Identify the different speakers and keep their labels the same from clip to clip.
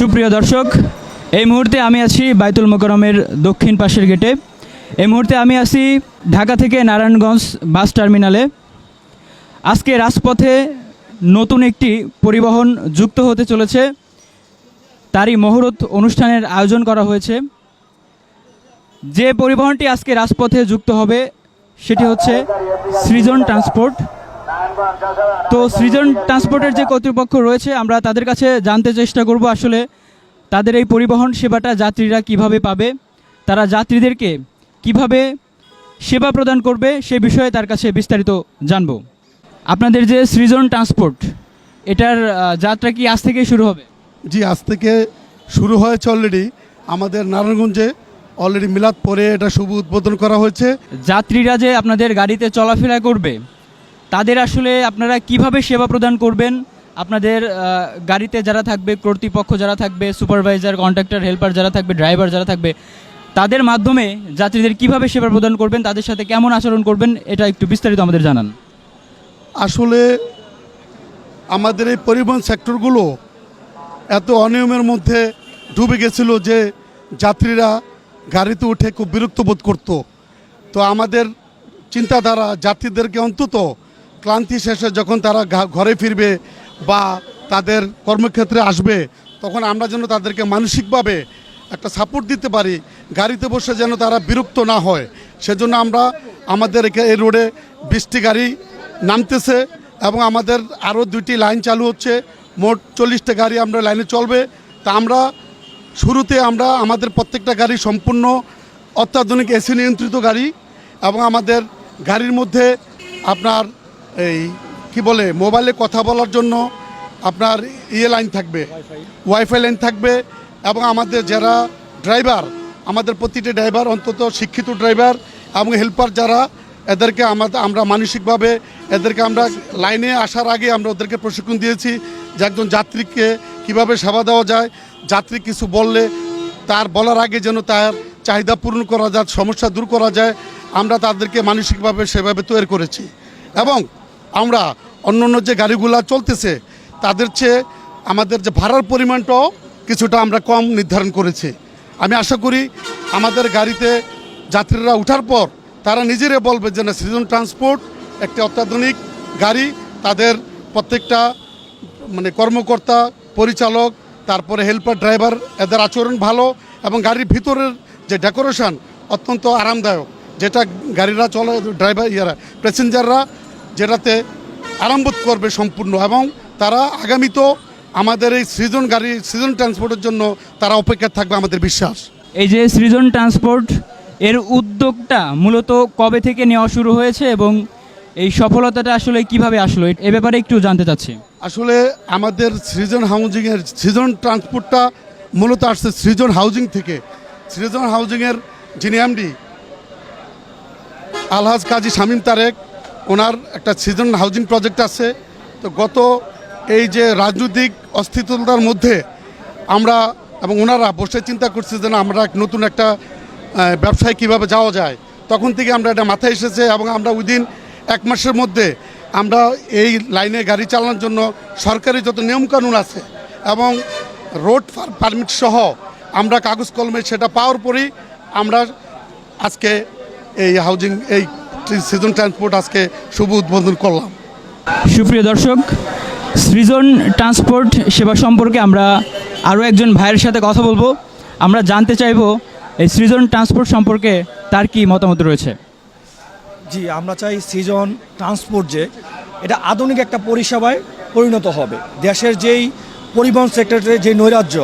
Speaker 1: সুপ্রিয় দর্শক, এই মুহূর্তে আমি আছি বাইতুল মোকরমের দক্ষিণ পাশের গেটে। এই মুহূর্তে আমি আছি ঢাকা থেকে নারায়ণগঞ্জ বাস টার্মিনালে। আজকে রাজপথে নতুন একটি পরিবহন যুক্ত হতে চলেছে। তারই মহরত অনুষ্ঠানের আয়োজন করা হয়েছে। যে পরিবহনটি আজকে রাজপথে যুক্ত হবে, সেটি হচ্ছে সৃজন ট্রান্সপোর্ট। তো সৃজন ট্রান্সপোর্টের যে কর্তৃপক্ষ রয়েছে আমরা তাদের কাছে জানতে চেষ্টা করব আসলে তাদের এই পরিবহন সেবাটা যাত্রীরা কীভাবে পাবে তারা যাত্রীদেরকে কীভাবে সেবা প্রদান করবে সে বিষয়ে তার কাছে বিস্তারিত জানব। আপনাদের যে সৃজন ট্রান্সপোর্ট এটার যাত্রা কি আজ থেকেই শুরু হবে?
Speaker 2: জি আজ থেকে শুরু হয়েছে অলরেডি আমাদের নারায়ণগঞ্জে অলরেডি মিলাদ পরে এটা শুভ উদ্বোধন করা হয়েছে।
Speaker 1: যাত্রীরা যে আপনাদের গাড়িতে চলাফেরা করবে তাদের আসলে আপনারা কীভাবে সেবা প্রদান করবেন? আপনাদের গাড়িতে যারা থাকবে, কর্তৃপক্ষ যারা থাকবে, সুপারভাইজার, কন্ট্রাক্টর, হেল্পার যারা থাকবে, ড্রাইভার যারা থাকবে, তাদের মাধ্যমে যাত্রীদের কীভাবে সেবা প্রদান করবেন, তাদের সাথে কেমন আচরণ করবেন, এটা একটু বিস্তারিত আমাদের জানান।
Speaker 2: আসলে আমাদের এই পরিবহন সেক্টরগুলো এত অনিয়মের মধ্যে ডুবে গেছিল যে যাত্রীরা গাড়িতে উঠে খুব বিরক্ত বোধ করত। তো আমাদের চিন্তাধারা যাত্রীদেরকে অন্তত ক্লান্তি শেষে যখন তারা ঘরে ফিরবে বা তাদের কর্মক্ষেত্রে আসবে, তখন আমরা যেন তাদেরকে মানসিকভাবে একটা সাপোর্ট দিতে পারি, গাড়িতে বসে যেন তারা বিরক্ত না হয়। সেজন্য আমরা আমাদের এই রোডে বৃষ্টি গাড়ি নামতেছে এবং আমাদের আরও দুইটি লাইন চালু হচ্ছে। মোট চল্লিশটা গাড়ি আমরা লাইনে চলবে। তা আমরা শুরুতে আমরা আমাদের প্রত্যেকটা গাড়ি সম্পূর্ণ অত্যাধুনিক এসি নিয়ন্ত্রিত গাড়ি এবং আমাদের গাড়ির মধ্যে আপনার এই, কি বলে, মোবাইলে কথা বলার জন্য আপনার ইয়ে লাইন থাকবে ওয়াইফাই লাইন থাকবে, এবং আমাদের যারা ড্রাইভার আমাদের প্রতিটি ড্রাইভার অন্তত শিক্ষিত ড্রাইভার এবং হেল্পার যারা, এদেরকে আমাদের আমরা মানসিকভাবে, এদেরকে আমরা লাইনে আসার আগে আমরা ওদেরকে প্রশিক্ষণ দিয়েছি যে একজন যাত্রীকে কীভাবে সেবা দেওয়া যায়। যাত্রী কিছু বললে তার বলার আগে যেন তার চাহিদা পূরণ করা যায়, সমস্যা দূর করা যায়, আমরা তাদেরকে মানসিকভাবে সেভাবে তৈরি করেছি। এবং আমরা অন্য অন্য যে গাড়িগুলো চলতেছে, তাদের চেয়ে আমাদের যে ভাড়ার পরিমাণটাও কিছুটা আমরা কম নির্ধারণ করেছি। আমি আশা করি আমাদের গাড়িতে যাত্রীরা ওঠার পর তারা নিজেরাই বলবে যে না, সৃজন ট্রান্সপোর্ট একটি অত্যাধুনিক গাড়ি, তাদের প্রত্যেকটা মানে কর্মকর্তা, পরিচালক, তারপরে হেল্পার, ড্রাইভার, এদের আচরণ ভালো এবং গাড়ির ভিতরের যে ডেকোরেশন অত্যন্ত আরামদায়ক, যেটা গাড়িরা চলে, ড্রাইভার, ইয়ারা, প্যাসেঞ্জাররা যেটাতে আরামবোধ করবে সম্পূর্ণ এবং তারা আগামীতেও আমাদের এই সৃজন গাড়ি সৃজন ট্রান্সপোর্টের জন্য তারা অপেক্ষা থাকবে আমাদের বিশ্বাস।
Speaker 1: এই যে সৃজন ট্রান্সপোর্ট এর উদ্যোগটা মূলত কবে থেকে নেওয়া শুরু হয়েছে এবং এই সফলতাটা আসলে কীভাবে আসলো? এ ব্যাপারে একটু জানতে চাচ্ছি।
Speaker 2: আসলে আমাদের সৃজন হাউজিংয়ের সৃজন ট্রান্সপোর্টটা মূলত আসছে সৃজন হাউজিং থেকে। সৃজন হাউজিংয়ের যিনি এমডি আলহাজ কাজী শামীম তারেক ওনার একটা সিজন হাউজিং প্রজেক্ট আছে। তো গত এই যে রাজনৈতিক অস্থিরতার মধ্যে আমরা এবং ওনারা বসে চিন্তা করছি যে আমরা নতুন একটা ব্যবসায় কীভাবে যাওয়া যায়। তখন থেকে আমরা এটা মাথায় এসেছে এবং আমরা উইদিন এক মাসের মধ্যে আমরা এই লাইনে গাড়ি চালানোর জন্য সরকারি যত নিয়মকানুন আছে এবং রোড পারমিট সহ আমরা কাগজ কলমে সেটা পাওয়ার পরই আমরা আজকে এই হাউজিং, এই সিজন ট্রান্সপোর্ট আজকে শুভ উদ্বোধন করলাম।
Speaker 1: সুপ্রিয় দর্শক সৃজন ট্রান্সপোর্ট সেবা সম্পর্কে আমরা আরও একজন ভাইয়ের সাথে কথা বলব। আমরা জানতে চাইব এই সৃজন ট্রান্সপোর্ট সম্পর্কে তার কি মতামত রয়েছে?
Speaker 3: জি আমরা চাই সৃজন ট্রান্সপোর্ট যে এটা আধুনিক একটা পরিষেবায় পরিণত হবে। দেশের যেই পরিবহন সেক্টরে যে নৈরাজ্য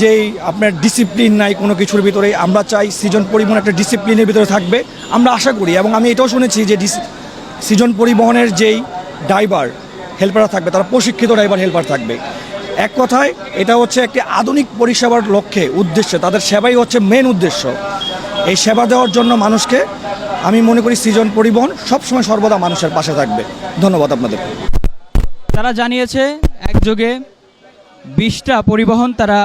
Speaker 3: যেই আপনার ডিসিপ্লিন নাই কোনো কিছুর ভিতরে আমরা চাই সৃজন পরিবহন একটা ডিসিপ্লিনের ভিতরে থাকবে। আমরা আশা করি, এবং আমি এটাও শুনেছি যে সৃজন পরিবহনের যেই ড্রাইভার হেল্পাররা থাকবে, তারা প্রশিক্ষিত ড্রাইভার হেল্পার থাকবে। এক কথায়, এটা হচ্ছে একটি আধুনিক পরিষেবার লক্ষ্যে, উদ্দেশ্যে, তাদের সেবাই হচ্ছে মেন উদ্দেশ্য। এই সেবা দেওয়ার জন্য মানুষকে, আমি মনে করি সৃজন পরিবহন সবসময় সর্বদা মানুষের পাশে থাকবে। ধন্যবাদ আপনাদের।
Speaker 1: তারা জানিয়েছে, একযোগে বিশটা পরিবহন তারা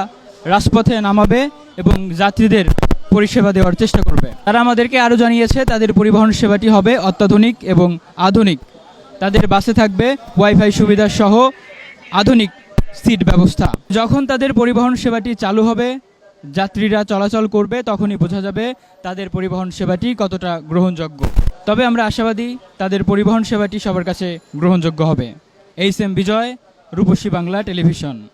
Speaker 1: রাজপথে নামাবে এবং যাত্রীদের পরিষেবা দেওয়ার চেষ্টা করবে। তারা আমাদেরকে আরও জানিয়েছে, তাদের পরিবহন সেবাটি হবে অত্যাধুনিক এবং আধুনিক। তাদের বাসে থাকবে ওয়াইফাই সুবিধা সহ আধুনিক সিট ব্যবস্থা। যখন তাদের পরিবহন সেবাটি চালু হবে, যাত্রীরা চলাচল করবে, তখনই বোঝা যাবে তাদের পরিবহন সেবাটি কতটা গ্রহণযোগ্য। তবে আমরা আশাবাদী, তাদের পরিবহন সেবাটি সবার কাছে গ্রহণযোগ্য হবে। H M Bijoy, Ruposhi Bangla television.